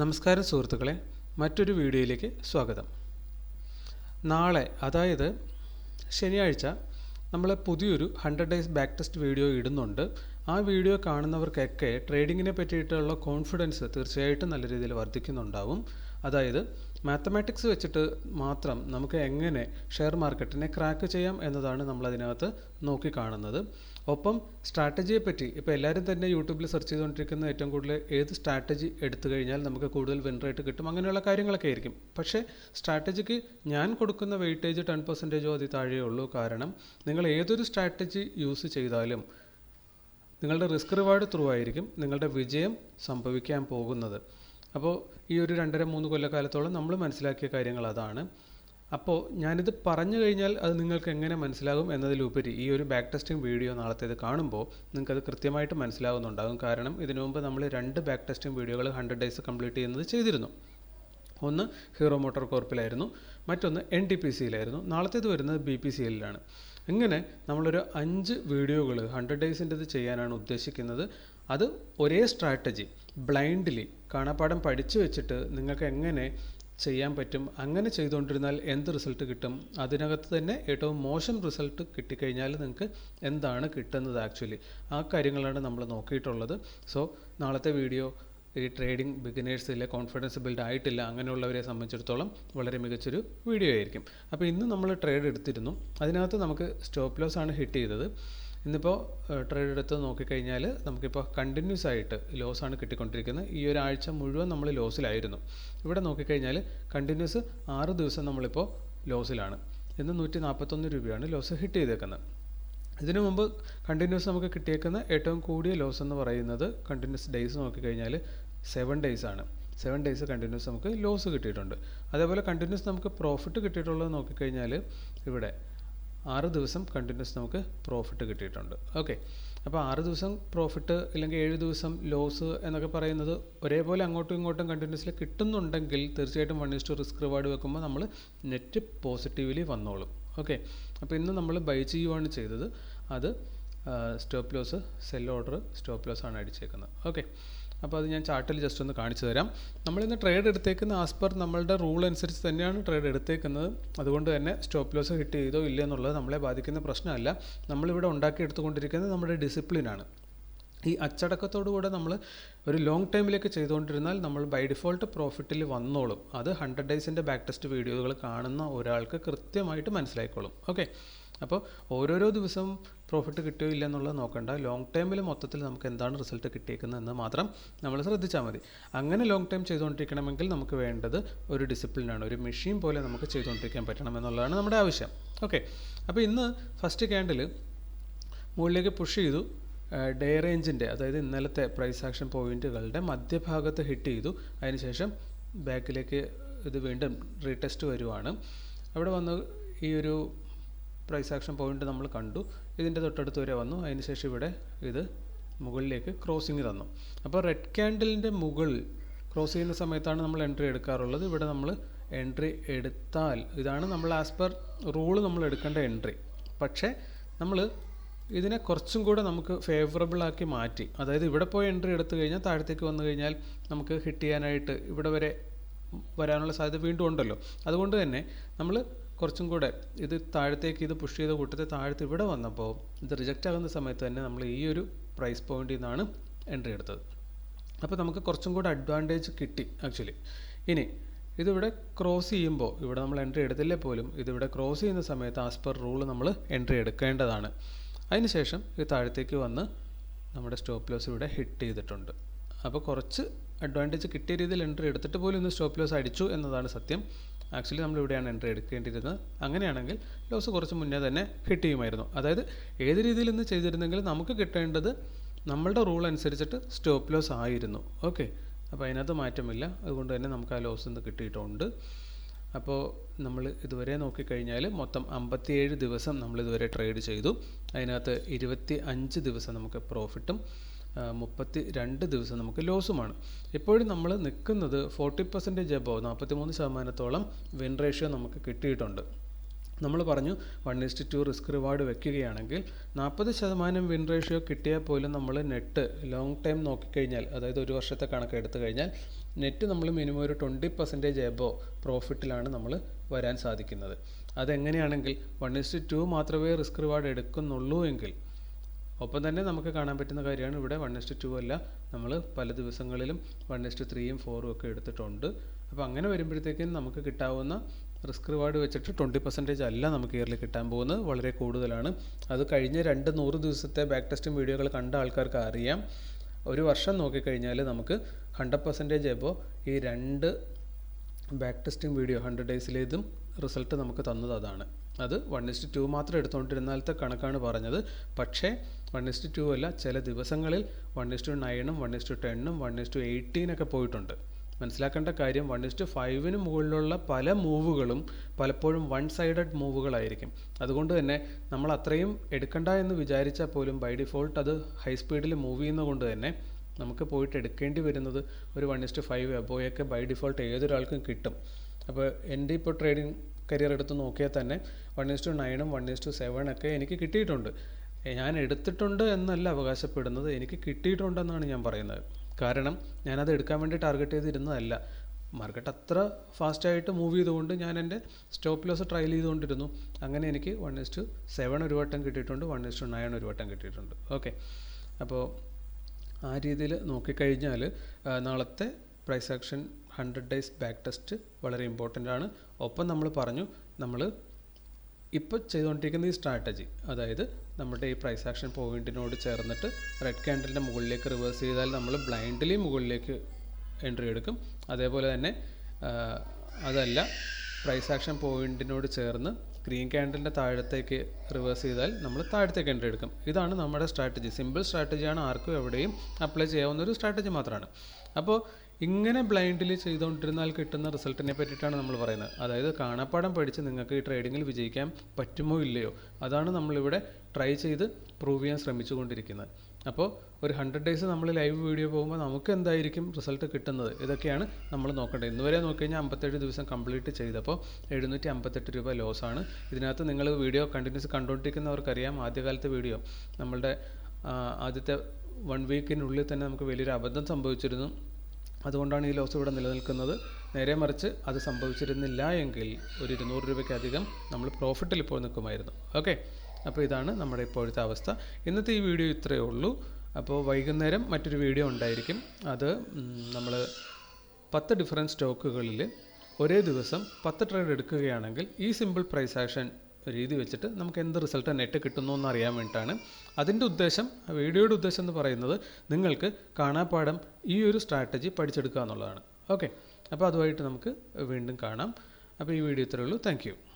നമസ്കാരം സുഹൃത്തുക്കളെ മറ്റൊരു വീഡിയോയിലേക്ക് സ്വാഗതം. നാളെ അതായത് ശനിയാഴ്ച നമ്മൾ പുതിയൊരു hundred days back test video ഇടുന്നുണ്ട്. ആ വീഡിയോ കാണുന്നവർക്കൊക്കെ ട്രേഡിങ്ങിനെ പറ്റിയിട്ടുള്ള കോൺഫിഡൻസ് തീർച്ചയായിട്ടും നല്ല രീതിയിൽ വർദ്ധിക്കുന്നുണ്ടാവും. അതായത് മാത്തമാറ്റിക്സ് വെച്ചിട്ട് മാത്രം നമുക്ക് എങ്ങനെ ഷെയർ മാർക്കറ്റിനെ ക്രാക്ക് ചെയ്യാം എന്നതാണ് നമ്മൾ അതിനകത്ത് നോക്കിക്കാണുന്നത്. ഒപ്പം സ്ട്രാറ്റജിയെ പറ്റി ഇപ്പോൾ എല്ലാവരും തന്നെ യൂട്യൂബിൽ സെർച്ച് ചെയ്തുകൊണ്ടിരിക്കുന്ന ഏറ്റവും കൂടുതൽ ഏത് സ്ട്രാറ്റജി എടുത്തു കഴിഞ്ഞാൽ നമുക്ക് കൂടുതൽ വിൻ റേറ്റ് കിട്ടും? അങ്ങനെയുള്ള കാര്യങ്ങളൊക്കെ ആയിരിക്കും. പക്ഷേ സ്ട്രാറ്റജിക്ക് ഞാൻ കൊടുക്കുന്ന വെയിറ്റേജ് ടെൻ പെർസെന്റേജോ അതിൽ താഴെയേ ഉള്ളൂ. കാരണം നിങ്ങൾ ഏതൊരു സ്ട്രാറ്റജി യൂസ് ചെയ്താലും നിങ്ങളുടെ റിസ്ക് റിവാർഡ് ത്രൂ ആയിരിക്കും നിങ്ങളുടെ വിജയം സംഭവിക്കാൻ പോകുന്നത്. അപ്പോൾ ഈ ഒരു രണ്ടര മൂന്ന് കൊല്ലക്കാലത്തോളം നമ്മൾ മനസ്സിലാക്കിയ കാര്യങ്ങൾ അതാണ്. അപ്പോൾ ഞാനിത് പറഞ്ഞു കഴിഞ്ഞാൽ അത് നിങ്ങൾക്ക് എങ്ങനെ മനസ്സിലാകും എന്നതിലുപരി ഈ ഒരു ബാക്ക് ടെസ്റ്റിംഗ് വീഡിയോ നാളത്തേത് കാണുമ്പോൾ നിങ്ങൾക്കത് കൃത്യമായിട്ട് മനസ്സിലാകുന്നുണ്ടാകും കാരണം ഇതിനു മുമ്പ് നമ്മൾ രണ്ട് ബാക്ക് ടെസ്റ്റിംഗ് വീഡിയോകൾ ഹൺഡ്രഡ് ഡേയ്സ് കംപ്ലീറ്റ് ചെയ്യുന്നത് ചെയ്തിരുന്നു. ഒന്ന് ഹീറോ മോട്ടോർ കോർപ്പിലായിരുന്നു മറ്റൊന്ന് എൻ ടി പി സിയിലായിരുന്നു നാളത്തേത് വരുന്നത് ബി പി സി എല്ലിലാണ് ഇങ്ങനെ നമ്മളൊരു അഞ്ച് വീഡിയോകൾ ഹൺഡ്രഡ് ഡേയ്സിന്റെത് ചെയ്യാനാണ് ഉദ്ദേശിക്കുന്നത്. അത് ഒരേ സ്ട്രാറ്റജി ബ്ലൈൻഡ്ലി കാണാപ്പാടം പഠിച്ചു വെച്ചിട്ട് നിങ്ങൾക്ക് എങ്ങനെ ചെയ്യാൻ പറ്റും. അങ്ങനെ ചെയ്തുകൊണ്ടിരുന്നാൽ എന്ത് റിസൾട്ട് കിട്ടും? അതിനകത്ത് തന്നെ ഏറ്റവും മോശം റിസൾട്ട് കിട്ടിക്കഴിഞ്ഞാൽ നിങ്ങൾക്ക് എന്താണ് കിട്ടുന്നത് ആക്ച്വലി ആ കാര്യങ്ങളാണ് നമ്മൾ നോക്കിയിട്ടുള്ളത്. സോ നാളത്തെ വീഡിയോ ഈ ട്രേഡിംഗ് ബിഗിനേഴ്സിലെ കോൺഫിഡൻസ് ബിൽഡ് ആയിട്ടില്ല അങ്ങനെയുള്ളവരെ സംബന്ധിച്ചിടത്തോളം വളരെ മികച്ചൊരു വീഡിയോ ആയിരിക്കും. അപ്പോൾ ഇന്ന് നമ്മൾ ട്രേഡ് എടുത്തിരുന്നു. അതിനകത്ത് നമുക്ക് സ്റ്റോപ്പ് ലോസ് ആണ് ഹിറ്റ് ചെയ്തത്. ഇന്നിപ്പോൾ ട്രേഡ് എടുത്ത് നോക്കിക്കഴിഞ്ഞാൽ നമുക്കിപ്പോൾ കണ്ടിന്യൂസ് ആയിട്ട് ലോസ് ആണ് കിട്ടിക്കൊണ്ടിരിക്കുന്നത്. ഈ ഒരാഴ്ച മുഴുവൻ നമ്മൾ ലോസിലായിരുന്നു ഇവിടെ നോക്കിക്കഴിഞ്ഞാൽ കണ്ടിന്യൂസ് ആറ് ദിവസം നമ്മളിപ്പോൾ ലോസിലാണ് ഇന്ന് നൂറ്റി നാൽപ്പത്തൊന്ന് രൂപയാണ് ലോസ് ഹിറ്റ് ചെയ്തേക്കുന്നത്. ഇതിനു മുമ്പ് കണ്ടിന്യൂസ് നമുക്ക് കിട്ടിയേക്കുന്ന ഏറ്റവും കൂടിയ ലോസ് എന്ന് പറയുന്നത് കണ്ടിന്യൂസ് ഡേയ്സ് നോക്കിക്കഴിഞ്ഞാൽ സെവൻ ഡേയ്സ് ആണ്. സെവൻ ഡേയ്സ് കണ്ടിന്യൂസ് നമുക്ക് ലോസ് കിട്ടിയിട്ടുണ്ട്. അതേപോലെ കണ്ടിന്യൂസ് നമുക്ക് പ്രോഫിറ്റ് കിട്ടിയിട്ടുള്ളത് നോക്കിക്കഴിഞ്ഞാൽ ഇവിടെ ആറ് ദിവസം കണ്ടിന്യൂസ് നമുക്ക് പ്രോഫിറ്റ് കിട്ടിയിട്ടുണ്ട്. ഓക്കെ അപ്പോൾ ആറ് ദിവസം പ്രോഫിറ്റ് ഇല്ലെങ്കിൽ ഏഴ് ദിവസം ലോസ് എന്നൊക്കെ പറയുന്നത് ഒരേപോലെ അങ്ങോട്ടും ഇങ്ങോട്ടും കണ്ടിന്യൂസ്ലി കിട്ടുന്നുണ്ടെങ്കിൽ തീർച്ചയായിട്ടും വൺ ഇസ്റ്റു റിസ്ക് റിവാർഡ് വെക്കുമ്പോൾ നമ്മൾ നെറ്റ് പോസിറ്റീവ്ലി വന്നോളും. ഓക്കെ അപ്പോൾ ഇന്ന് നമ്മൾ ബൈ ചെയ്യുവാണ് ചെയ്തത്. അത് stop loss sell order stop loss ആണ് അടിച്ചേക്കുന്നത്. ഓക്കെ അപ്പോൾ അത് ഞാൻ ചാർട്ടിൽ ജസ്റ്റ് ഒന്ന് കാണിച്ചു തരാം. നമ്മൾ നമ്മളിന്ന് ട്രേഡ് എടുത്തേക്കുന്ന ആസ് പെർ നമ്മളുടെ റൂൾ അനുസരിച്ച് തന്നെയാണ് ട്രേഡ് എടുത്തേക്കുന്നത്. അതുകൊണ്ട് തന്നെ സ്റ്റോപ്പ് ലോസ് ഹിറ്റ് ചെയ്തോ ഇല്ല എന്നുള്ളത് നമ്മളെ ബാധിക്കുന്ന പ്രശ്നമല്ല. നമ്മളിവിടെ ഉണ്ടാക്കി എടുത്തുകൊണ്ടിരിക്കുന്നത് നമ്മുടെ ഡിസിപ്ലിനാണ് ഈ അച്ചടക്കത്തോടുകൂടെ നമ്മൾ ഒരു ലോങ് ടൈമിലേക്ക് ചെയ്തുകൊണ്ടിരുന്നാൽ നമ്മൾ ബൈ ഡിഫോൾട്ട് പ്രോഫിറ്റിൽ വന്നോളും. അത് ഹൺഡ്രഡ് ഡേയ്സിന്റെ ബാക്ക് ടെസ്റ്റ് വീഡിയോകൾ കാണുന്ന ഒരാൾക്ക് കൃത്യമായിട്ട് മനസ്സിലായിക്കോളും. ഓക്കെ അപ്പോൾ ഓരോരോ ദിവസം പ്രോഫിറ്റ് കിട്ടിയോ ഇല്ല എന്നുള്ളത് നോക്കണ്ട. ലോങ് ടൈമിൽ മൊത്തത്തിൽ നമുക്ക് എന്താണ് റിസൾട്ട് കിട്ടിയേക്കുന്നത് എന്ന് മാത്രം നമ്മൾ ശ്രദ്ധിച്ചാൽ മതി. അങ്ങനെ ലോങ് ടൈം ചെയ്തുകൊണ്ടിരിക്കണമെങ്കിൽ നമുക്ക് വേണ്ടത് ഒരു ഡിസിപ്ലിനാണ് ഒരു മെഷീൻ പോലെ നമുക്ക് ചെയ്തുകൊണ്ടിരിക്കാൻ പറ്റണം എന്നുള്ളതാണ് നമ്മുടെ ആവശ്യം. ഓക്കെ അപ്പോൾ ഇന്ന് ഫസ്റ്റ് ക്യാൻഡിൽ മുകളിലേക്ക് പുഷ് ചെയ്തു. ഡേ റേഞ്ചിന്റെ അതായത് ഇന്നലത്തെ പ്രൈസ് ആക്ഷൻ പോയിന്റുകളുടെ മധ്യഭാഗത്ത് ഹിറ്റ് ചെയ്തു. അതിനുശേഷം ബാക്കിലേക്ക് ഇത് വീണ്ടും റീടെസ്റ്റ് വരുവാണ്. അവിടെ വന്ന് ഈ ഒരു പ്രൈസ് ആക്ഷൻ പോയിന്റ് നമ്മൾ കണ്ടു. ഇതിന്റെ തൊട്ടടുത്ത് വരെ വന്നു. അതിനുശേഷം ഇവിടെ ഇത് മുകളിലേക്ക് ക്രോസിങ് തന്നു. അപ്പോൾ റെഡ് ക്യാൻഡിലിന്റെ മുകളിൽ ക്രോസ് ചെയ്യുന്ന സമയത്താണ് നമ്മൾ എൻട്രി എടുക്കാറുള്ളത്. ഇവിടെ നമ്മൾ എൻട്രി എടുത്താൽ ഇതാണ് നമ്മൾ ആസ് പെർ റൂൾ നമ്മൾ എടുക്കേണ്ട എൻട്രി പക്ഷേ നമ്മൾ ഇതിനെ കുറച്ചും കൂടെ നമുക്ക് ഫേവറബിൾ ആക്കി മാറ്റി. അതായത് ഇവിടെ പോയി എൻട്രി എടുത്തു കഴിഞ്ഞാൽ താഴത്തേക്ക് വന്നു കഴിഞ്ഞാൽ നമുക്ക് ഹിറ്റ് ചെയ്യാനായിട്ട് ഇവിടെ വരെ വരാനുള്ള സാധ്യത വീണ്ടും ഉണ്ടല്ലോ. അതുകൊണ്ട് തന്നെ നമ്മൾ കുറച്ചും കൂടെ ഇത് താഴത്തേക്ക് ഇത് പുഷ് ചെയ്ത കൂട്ടത്തിൽ താഴത്ത് ഇവിടെ വന്നപ്പോൾ ഇത് റിജക്റ്റ് ആകുന്ന സമയത്ത് തന്നെ നമ്മൾ ഈ ഒരു പ്രൈസ് പോയിന്റിൽ നിന്നാണ് എൻട്രി എടുത്തത്. അപ്പോൾ നമുക്ക് കുറച്ചും കൂടെ അഡ്വാന്റേജ് കിട്ടി ആക്ച്വലി ഇനി ഇതിവിടെ ക്രോസ് ചെയ്യുമ്പോൾ ഇവിടെ നമ്മൾ എൻട്രി എടുത്തില്ലേ പോലും ഇതിവിടെ ക്രോസ് ചെയ്യുന്ന സമയത്ത് ആസ് പെർ റൂൾ നമ്മൾ എൻട്രി എടുക്കേണ്ടതാണ്. അതിനുശേഷം ഇത് താഴത്തേക്ക് വന്ന് നമ്മുടെ സ്റ്റോപ്പ് ലോസ് ഇവിടെ ഹിറ്റ് ചെയ്തിട്ടുണ്ട്. അപ്പോൾ കുറച്ച് അഡ്വാന്റേജ് കിട്ടിയ രീതിയിൽ എൻട്രി എടുത്തിട്ട് പോലും ഇന്ന് സ്റ്റോപ്പ് ലോസ് അടിച്ചു എന്നതാണ് സത്യം. ആക്ച്വലി നമ്മൾ ഇവിടെയാണ് എൻട്രി എടുക്കേണ്ടിയിരുന്നത്. അങ്ങനെയാണെങ്കിൽ ലോസ് കുറച്ച് മുന്നേ തന്നെ ഹിറ്റ് ചെയ്യുമായിരുന്നു അതായത് ഏത് രീതിയിൽ ഇന്ന് ചെയ്തിരുന്നെങ്കിൽ നമുക്ക് കിട്ടേണ്ടത് നമ്മളുടെ റൂൾ അനുസരിച്ചിട്ട് സ്റ്റോപ്പ് ലോസ് ആയിരുന്നു. ഓക്കെ അപ്പോൾ അതിനകത്ത് മാറ്റമില്ല. അതുകൊണ്ട് തന്നെ നമുക്ക് ആ ലോസ് ഇന്ന് കിട്ടിയിട്ടുണ്ട്. അപ്പോൾ നമ്മൾ ഇതുവരെ നോക്കിക്കഴിഞ്ഞാൽ മൊത്തം അമ്പത്തിയേഴ് ദിവസം നമ്മൾ ഇതുവരെ ട്രേഡ് ചെയ്തു. അതിനകത്ത് ഇരുപത്തി അഞ്ച് ദിവസം നമുക്ക് പ്രോഫിറ്റും മുപ്പത്തി രണ്ട് ദിവസം നമുക്ക് ലോസുമാണ്. ഇപ്പോഴും നമ്മൾ നിൽക്കുന്നത് ഫോർട്ടി പെർസെന്റേജ് അബോ നാൽപ്പത്തി മൂന്ന് ശതമാനത്തോളം വിൻ റേഷ്യോ നമുക്ക് കിട്ടിയിട്ടുണ്ട്. നമ്മൾ പറഞ്ഞു one is to two risk reward വെക്കുകയാണെങ്കിൽ നാൽപ്പത് ശതമാനം വിൻ റേഷ്യോ കിട്ടിയാൽ പോലും നമ്മൾ നെറ്റ് ലോങ് ടൈം നോക്കിക്കഴിഞ്ഞാൽ അതായത് ഒരു വർഷത്തെ കണക്ക് എടുത്തു കഴിഞ്ഞാൽ നെറ്റ് നമ്മൾ മിനിമം ഒരു ട്വന്റി പെർസെന്റേജ് എബോ പ്രോഫിറ്റിലാണ് നമ്മൾ വരാൻ സാധിക്കുന്നത്. അതെങ്ങനെയാണെങ്കിൽ വൺ ഇസ്റ്റ് ടു മാത്രമേ റിസ്ക് റിവാർഡ് എടുക്കുന്നുള്ളൂ എങ്കിൽ ഒപ്പം തന്നെ നമുക്ക് കാണാൻ പറ്റുന്ന കാര്യമാണ് ഇവിടെ വൺ ഇസ്റ്റ് ടു അല്ല. നമ്മൾ പല ദിവസങ്ങളിലും വൺ എസ്റ്റ് ത്രീയും ഫോറും ഒക്കെ എടുത്തിട്ടുണ്ട്. അപ്പോൾ അങ്ങനെ വരുമ്പോഴത്തേക്കും നമുക്ക് കിട്ടാവുന്ന റിസ്ക് റിവാർഡ് വെച്ചിട്ട് ട്വന്റി പെർസെന്റേജ് അല്ല നമുക്ക് ഇയറിൽ കിട്ടാൻ പോകുന്നത്. വളരെ കൂടുതലാണ്. അത് കഴിഞ്ഞ രണ്ട് നൂറ് ദിവസത്തെ ബാക്ക് ടെസ്റ്റും വീഡിയോകൾ കണ്ട ആൾക്കാർക്ക് അറിയാം. ഒരു വർഷം നോക്കിക്കഴിഞ്ഞാൽ നമുക്ക് ഹൺഡ്രഡ് പെർസെന്റേജ് എബോ ഈ രണ്ട് ബാക്ക് ടെസ്റ്റിംഗ് വീഡിയോ ഹൺഡ്രഡ് ഡേയ്സിലേതും റിസൾട്ട് നമുക്ക് തന്നത് അതാണ്. അത് വൺ ഇസ്റ്റ് ടു മാത്രം എടുത്തുകൊണ്ടിരുന്നാലത്തെ കണക്കാണ് പറഞ്ഞത്. പക്ഷേ വൺ ഇസ്റ്റ് ടു അല്ല ചില ദിവസങ്ങളിൽ വൺ ഇസ്റ്റു നയനും വൺ ഇസ്റ്റു ടെണ്ണും വൺ ഇസ്റ്റു എയ്റ്റീനൊക്കെ പോയിട്ടുണ്ട്. മനസ്സിലാക്കേണ്ട കാര്യം വൺ ഇസ്റ്റു ഫൈവിന് മുകളിലുള്ള പല മൂവുകളും പലപ്പോഴും വൺ സൈഡഡ് മൂവുകളായിരിക്കും അതുകൊണ്ട് തന്നെ നമ്മൾ അത്രയും എടുക്കണ്ട എന്ന് വിചാരിച്ചാൽ പോലും ബൈ ഡിഫോൾട്ട് അത് ഹൈ സ്പീഡിൽ മൂവ് ചെയ്യുന്നതുകൊണ്ട് തന്നെ നമുക്ക് പോയിട്ട് എടുക്കേണ്ടി വരുന്നത് ഒരു വൺ ഇസ്റ്റു ഫൈവ് അബോയൊക്കെ ബൈ ഡിഫോൾട്ട് ഏതൊരാൾക്കും കിട്ടും. അപ്പോൾ എന്റെ ഇപ്പോൾ ട്രേഡിങ് കരിയർ എടുത്ത് നോക്കിയാൽ തന്നെ വൺ ഇസ്റ്റു നയനും വൺ ഇസ്റ്റു സെവനൊക്കെ എനിക്ക് കിട്ടിയിട്ടുണ്ട്. ഞാൻ എടുത്തിട്ടുണ്ട് എന്നല്ല അവകാശപ്പെടുന്നത് എനിക്ക് കിട്ടിയിട്ടുണ്ടെന്നാണ് ഞാൻ പറയുന്നത്. കാരണം ഞാനത് എടുക്കാൻ വേണ്ടി ടാർഗറ്റ് ചെയ്തിരുന്നതല്ല. മാർക്കറ്റ് അത്ര ഫാസ്റ്റായിട്ട് മൂവ് ചെയ്തുകൊണ്ട് ഞാൻ എന്റെ സ്റ്റോപ്പ് ലോസ് ട്രയൽ ചെയ്തുകൊണ്ടിരുന്നു. അങ്ങനെ എനിക്ക് വൺ ഇസ്റ്റു സെവൻ ഒരു വട്ടം കിട്ടിയിട്ടുണ്ട് വൺ ഇസ്റ്റു നയൻ ഒരു വട്ടം കിട്ടിയിട്ടുണ്ട്. ഓക്കെ അപ്പോൾ ആ രീതിയിൽ നോക്കിക്കഴിഞ്ഞാൽ നാളത്തെ price action hundred days back test വളരെ ഇമ്പോർട്ടന്റ് ആണ്. ഒപ്പം നമ്മൾ പറഞ്ഞു നമ്മൾ ഇപ്പോൾ ചെയ്തുകൊണ്ടിരിക്കുന്ന ഈ സ്ട്രാറ്റജി അതായത് നമ്മുടെ ഈ പ്രൈസ് ആക്ഷൻ പോയിന്റിനോട് ചേർന്നിട്ട് റെഡ് ക്യാൻഡലിന്റെ മുകളിലേക്ക് റിവേഴ്സ് ചെയ്താൽ നമ്മൾ ബ്ലൈൻഡ്ലി മുകളിലേക്ക് എൻട്രി എടുക്കും. അതേപോലെ തന്നെ അതല്ല പ്രൈസ് ആക്ഷൻ പോയിന്റിനോട് ചേർന്ന് ഗ്രീൻ ക്യാൻഡലിന്റെ താഴത്തേക്ക് റിവേഴ്സ് ചെയ്താൽ നമ്മൾ താഴത്തേക്ക് എൻട്രി എടുക്കും. ഇതാണ് നമ്മുടെ സ്ട്രാറ്റജി സിമ്പിൾ സ്ട്രാറ്റജിയാണ് ആർക്കും എവിടെയും അപ്ലൈ ചെയ്യാവുന്ന ഒരു സ്ട്രാറ്റജി മാത്രമാണ്. അപ്പോൾ ഇങ്ങനെ ബ്ലൈൻഡിൽ ചെയ്തുകൊണ്ടിരുന്നാൽ കിട്ടുന്ന റിസൾട്ടിനെ പറ്റിയിട്ടാണ് നമ്മൾ പറയുന്നത്. അതായത് കാണാപ്പാടം പഠിച്ച് നിങ്ങൾക്ക് ഈ ട്രേഡിങ്ങിൽ വിജയിക്കാൻ പറ്റുമോ ഇല്ലയോ? അതാണ് നമ്മളിവിടെ ട്രൈ ചെയ്ത് പ്രൂവ് ചെയ്യാൻ ശ്രമിച്ചുകൊണ്ടിരിക്കുന്നത്. അപ്പോൾ ഒരു ഹൺഡ്രഡ് ഡേയ്സ് നമ്മൾ ലൈവ് വീഡിയോ പോകുമ്പോൾ നമുക്ക് എന്തായിരിക്കും റിസൾട്ട് കിട്ടുന്നത്? ഇതൊക്കെയാണ് നമ്മൾ നോക്കേണ്ടത്. ഇന്നുവരെ നോക്കി കഴിഞ്ഞാൽ അമ്പത്തേഴ് ദിവസം കംപ്ലീറ്റ് ചെയ്തപ്പോൾ എഴുന്നൂറ്റി അമ്പത്തെട്ട് രൂപ ലോസാണ് ഇതിനകത്ത് നിങ്ങൾ വീഡിയോ കണ്ടിന്യൂസ് കണ്ടുകൊണ്ടിരിക്കുന്നവർക്കറിയാം ആദ്യകാലത്തെ വീഡിയോ നമ്മളുടെ ആദ്യത്തെ വൺ വീക്കിനുള്ളിൽ തന്നെ നമുക്ക് വലിയൊരു അബദ്ധം സംഭവിച്ചിരുന്നു. അതുകൊണ്ടാണ് ഈ ലോസ് ഇവിടെ നിലനിൽക്കുന്നത്. നേരെ മറിച്ച് അത് സംഭവിച്ചിരുന്നില്ല എങ്കിൽ ഒരു ഇരുന്നൂറ് രൂപയ്ക്കധികം നമ്മൾ പ്രോഫിറ്റിൽ ഇപ്പോൾ നിൽക്കുമായിരുന്നു. ഓക്കെ അപ്പോൾ ഇതാണ് നമ്മുടെ ഇപ്പോഴത്തെ അവസ്ഥ. ഇന്നത്തെ ഈ വീഡിയോ ഇത്രയേ ഉള്ളൂ. അപ്പോൾ വൈകുന്നേരം മറ്റൊരു വീഡിയോ ഉണ്ടായിരിക്കും. അത് നമ്മൾ പത്ത് ഡിഫറന്റ് സ്റ്റോക്കുകളിൽ ഒരേ ദിവസം പത്ത് ട്രേഡ് എടുക്കുകയാണെങ്കിൽ ഈ സിമ്പിൾ പ്രൈസ് ആക്ഷൻ രീതി വെച്ചിട്ട് നമുക്ക് എന്ത് റിസൾട്ട് നെറ്റ് കിട്ടുന്നു എന്ന് അറിയാൻ വേണ്ടിയിട്ടാണ്. അതിന്റെ ഉദ്ദേശം വീഡിയോയുടെ ഉദ്ദേശം എന്ന് പറയുന്നത് നിങ്ങൾക്ക് കാണാപ്പാടം ഈ ഒരു സ്ട്രാറ്റജി പഠിച്ചെടുക്കുക എന്നുള്ളതാണ്. ഓക്കെ അപ്പോൾ അതുമായിട്ട് നമുക്ക് വീണ്ടും കാണാം. അപ്പോൾ ഈ വീഡിയോ ഇത്രയേ ഉള്ളൂ. താങ്ക്